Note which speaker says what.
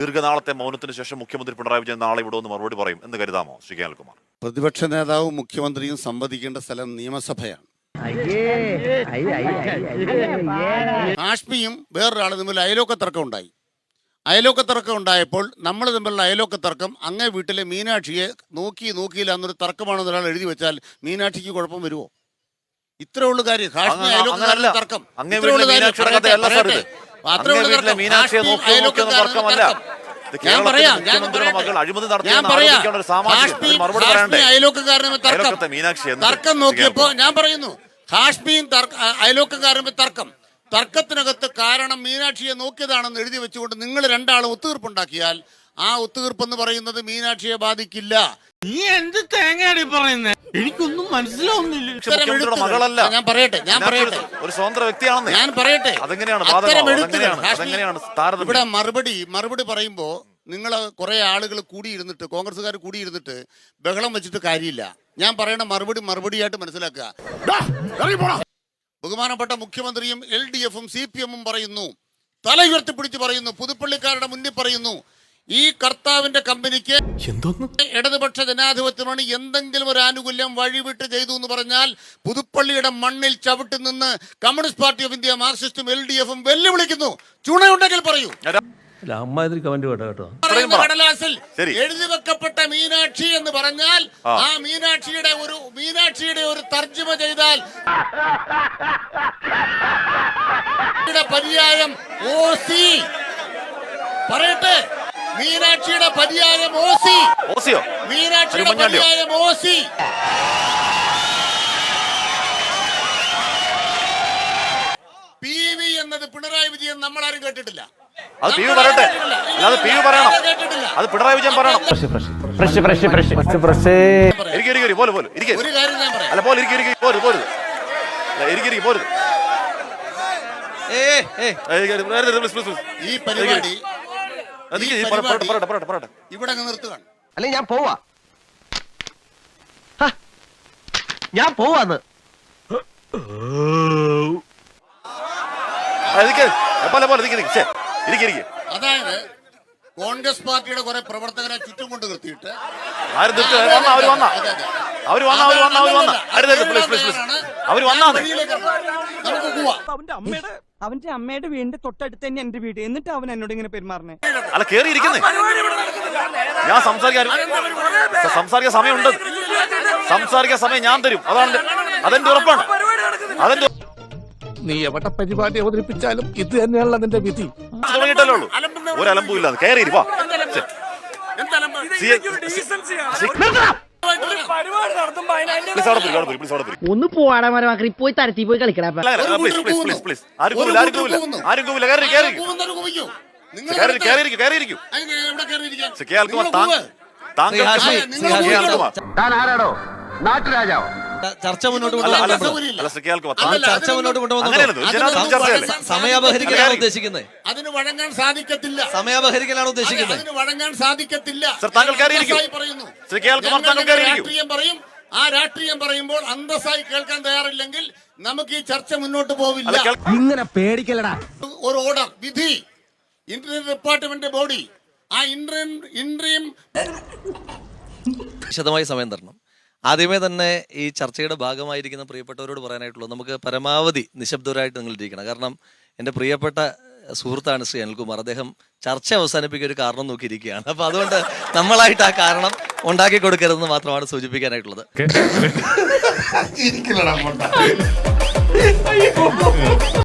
Speaker 1: ദീർഘനാളത്തെ മൗനത്തിന് ശേഷം മുഖ്യമന്ത്രി പിണറായി വിജയൻ നാളെ ഇവിടെ ഒന്ന് മറുപടി പറയും. എന്ന് കരുതാമോ ശ്രീ കെ അനിൽകുമാർ
Speaker 2: പ്രതിപക്ഷ നേതാവും മുഖ്യമന്ത്രിയും സംവദിക്കേണ്ട സ്ഥലം നിയമസഭയാണ്. ഹാഷ്മിയും വേറൊരാൾ തമ്മിൽ അയലോക്ക തർക്കം ഉണ്ടായി. അയലോക്ക തർക്കം ഉണ്ടായപ്പോൾ നമ്മൾ തമ്മിലുള്ള അയലോക്ക തർക്കം അങ്ങേ വീട്ടിലെ മീനാക്ഷിയെ നോക്കി നോക്കിയില്ല എന്നൊരു തർക്കമാണെന്ന് ഒരാൾ എഴുതി വെച്ചാൽ മീനാക്ഷിക്ക് കുഴപ്പം വരുമോ? ഇത്രേ ഉള്ളൂ കാര്യം. ഹാഷ്മി
Speaker 1: അങ്ങ-
Speaker 2: തർക്കം ഇത്രേ ഉള്ളൂ കാര്യം. അത്രേ ഉള്ളൂ ഹാഷ്മി
Speaker 1: തർക്കമല്ല.
Speaker 2: തർക്കം. ഞാൻ പറയാം ഞാൻ പറയാം.
Speaker 1: പറയണ്ടേ?
Speaker 2: തർക്കം. നോക്കിയപ്പോ ഞാൻ പറയുന്നു ഹാഷ്മിയും തർക്ക- അ- അയലോക്കക്കാരും തർക്കം. തർക്കത്തിനകത്ത് കാരണം മീനാക്ഷിയെ നോക്കിയതാണെന്ന് എഴുതി വെച്ചുകൊണ്ട് നിങ്ങൾ രണ്ടാളും ഒത്തുതീർപ്പുണ്ടാക്കിയാൽ ആ ഒത്തുതീർപ്പെന്ന് പറയുന്നത് മീനാക്ഷിയെ ബാധിക്കില്ല.
Speaker 3: നീ എന്ത് തേങ്ങയാണ് പറയുന്നത് എനിക്കൊന്നും മനസ്സിലാവുന്നില്ല.
Speaker 2: ഞാൻ പറയട്ടെ ഞാൻ പറയട്ടെ.
Speaker 1: ഒരു- സ്വതന്ത്ര വ്യക്തിയാണെന്ന്.
Speaker 2: ഞാൻ പറയട്ടെ.
Speaker 1: അതെങ്ങനെയാണ്
Speaker 2: ഇവിടെ മറുപടി മറുപടി പറയുമ്പോ നിങ്ങൾ കുറേ ആളുകൾ കൂടിയിരുന്നിട്ട് കോൺഗ്രസ്സുകാർ കൂടിയിരുന്നിട്ട് ബഹളം വെച്ചിട്ട് കാര്യമില്ല. ഞാൻ പറയണ മറുപടി മറുപടിയായിട്ട് മനസ്സിലാക്കുക. ബഹുമാനപ്പെട്ട മുഖ്യമന്ത്രിയും എൽ ഡി എഫും സി പി എമ്മും പറയുന്നു തല ഉയർത്തിപ്പിടിച്ച് പറയുന്നു പുതുപ്പള്ളിക്കാരുടെ മുന്നിൽ പറയുന്നു ഈ കർത്താവിന്റെ കമ്പനിക്ക് ഇടതുപക്ഷ ജനാധിപത്യമാണ് എന്തെങ്കിലും ഒരു ആനുകൂല്യം വഴിവിട്ട് ചെയ്തു എന്ന് പറഞ്ഞാൽ പുതുപ്പള്ളിയുടെ മണ്ണിൽ ചവിട്ടി നിന്ന് കമ്മ്യൂണിസ്റ്റ് പാർട്ടി ഓഫ് ഇന്ത്യ മാർക്സിസ്റ്റും എൽ ഡി എഫും വെല്ലുവിളിക്കുന്നു. ചുണയുണ്ടെങ്കിൽ പറയൂ.
Speaker 4: അല്ല അമ്മാതിരി കമന്റ് കേട്ടോ കേട്ടോ.
Speaker 2: പറയുന്ന കടലാസിൽ
Speaker 1: ശരി.
Speaker 2: എഴുതി വെക്കപ്പെട്ട മീനാക്ഷി എന്ന് പറഞ്ഞാൽ
Speaker 1: ആ.
Speaker 2: മീനാക്ഷിയുടെ ഒരു മീനാക്ഷിയുടെ ഒരു തർജമ ചെയ്താൽ യുടെ പര്യായം ഓ സി പറയട്ടെ. മീനാക്ഷിയുടെ പര്യായം ഓ സി
Speaker 1: ഓസിയോ
Speaker 2: മീനാക്ഷിയുടെ
Speaker 1: ഉമ്മൻചാണ്ടിയോ?
Speaker 2: പര്യായം ഓ സി പി വി എന്നത് പിണറായി വിജയൻ നമ്മളാരും കേട്ടിട്ടില്ല.
Speaker 1: അത് പി യു പറയട്ടെ. അല്ലാതെ പി യു പറയണം. അത് പിണറായി വിജയൻ പറയണം. ഇരിക്കും ഇരിക്കും പോലെ പോലെ ഇരിക്കും.
Speaker 2: ഒരു കാര്യം ഞാൻ പറയാം.
Speaker 1: അല്ല പോലെ ഇരിക്കും ഇരിക്കും. പോരുത് പോരുത് ഇരിക്കും ഇരിക്കും. പോരുത്
Speaker 2: ഈ പരിപാടി ഇവിടെ നിർത്തുകയാണ്.
Speaker 5: അല്ലെങ്കിൽ ഞാൻ പോവാ. ഞാൻ പോവാന്ന്.
Speaker 1: ഇരിക്കും. പോലെ പോലെ ഇരിക്കും ഇരിക്കും. ഇരിക്കും ഇരിക്കും.
Speaker 2: അതായത് കോൺഗ്രസ് പാർട്ടിയുടെ കുറെ പ്രവർത്തകരെ ചുറ്റും കൊണ്ട് നിർത്തിയിട്ട്.
Speaker 1: ആരും നിർത്തി? വന്ന അവർ വന്ന. അവർ വന്ന അവർ വന്ന അവർ വന്ന.
Speaker 2: അതല്ല,
Speaker 1: അരുത് പ്ലീസ് പ്ലീസ് പ്ലീസ് അവർ
Speaker 2: ഞാൻ
Speaker 1: വന്നാണ്
Speaker 2: നമുക്ക് പോവാം.
Speaker 6: അവന്റെ അമ്മയുടെ അവന്റെ അമ്മയുടെ വീടിന്റെ തൊട്ടടുത്ത് തന്നെ എന്റെ വീട്. എന്നിട്ട് അവൻ എന്നോട് ഇങ്ങനെ പെരുമാറണേ?
Speaker 1: അല്ല കേറി ഇരിക്കുന്നേ. ഞാൻ സംസാരിക്കാൻ സംസാരിക്കാൻ സമയമുണ്ട്. സംസാരിക്കാൻ സമയം ഞാൻ തരും. അതാണ് അതെന്റെ ഉറപ്പാണ്. അതെന്റെ
Speaker 4: നീ എവിടെ പരിപാടി അവതരിപ്പിച്ചാലും ഇത് തന്നെയാണല്ലോ അതിന്റെ വിധി.
Speaker 1: ഉള്ളൂ ഒരു അലമ്പും ഇല്ലാതെ. കയറി ഇരി, വാ.
Speaker 7: ഒന്ന് പോവാടാ മരമാക്കി പോയി തരത്തി പോയി കളിക്കടാ
Speaker 1: താങ്കൾ-. താങ്കൾ-.
Speaker 5: താൻ ആരാടോ? നാട്ടുരാജാവോ?
Speaker 8: ചർച്ച മുന്നോട്ട് ചർച്ച മുന്നോട്ട് കൊണ്ടുപോകുന്നു
Speaker 1: അങ്ങനെയല്ലല്ലോ,
Speaker 2: അതിന്
Speaker 1: ജനാധിപത്യ
Speaker 2: വഴങ്ങാൻ
Speaker 8: സമയാപഹരിക്കലാണ്. ഉദ്ദേശിക്കുന്നത്.
Speaker 2: അതിന് വഴങ്ങാൻ സാധിക്കത്തില്ല.
Speaker 8: സമയാപഹരിക്കലാണ് ഉദ്ദേശിക്കുന്നത്.
Speaker 2: അതിന് വഴങ്ങാൻ സാധിക്കത്തില്ല. രാഷ്ട്രീയം പറയും. ആ രാഷ്ട്രീയം പറയുമ്പോൾ അന്തസ്സായി കേൾക്കാൻ തയ്യാറില്ലെങ്കിൽ നമുക്ക് ഈ ചർച്ച മുന്നോട്ട് പോവില്ല.
Speaker 5: ഇങ്ങനെ പേടിക്കലടാ.
Speaker 2: ഒരു ഓർഡർ വിധി ഇന്റർനെറ്റ് ഡിപ്പാർട്ട്മെന്റ് ബോഡി. ആ ഇൻട്രീം ഇൻട്രീം
Speaker 8: വിശദമായി സമയം തരണം. ആദ്യമേ തന്നെ ഈ ചർച്ചയുടെ ഭാഗമായിരിക്കുന്ന പ്രിയപ്പെട്ടവരോട് പറയാനായിട്ടുള്ളത് നമുക്ക് പരമാവധി നിശബ്ദരായിട്ട് നിങ്ങൾ ഇരിക്കണം കാരണം എന്റെ പ്രിയപ്പെട്ട സുഹൃത്താണ് ശ്രീ അനിൽകുമാർ. അദ്ദേഹം ചർച്ച അവസാനിപ്പിക്കാൻ ഒരു കാരണം നോക്കിയിരിക്കുകയാണ്. അപ്പൊ അതുകൊണ്ട് നമ്മളായിട്ട് ആ കാരണം ഉണ്ടാക്കി കൊടുക്കരുതെന്ന് മാത്രമാണ് സൂചിപ്പിക്കാനായിട്ടുള്ളത്.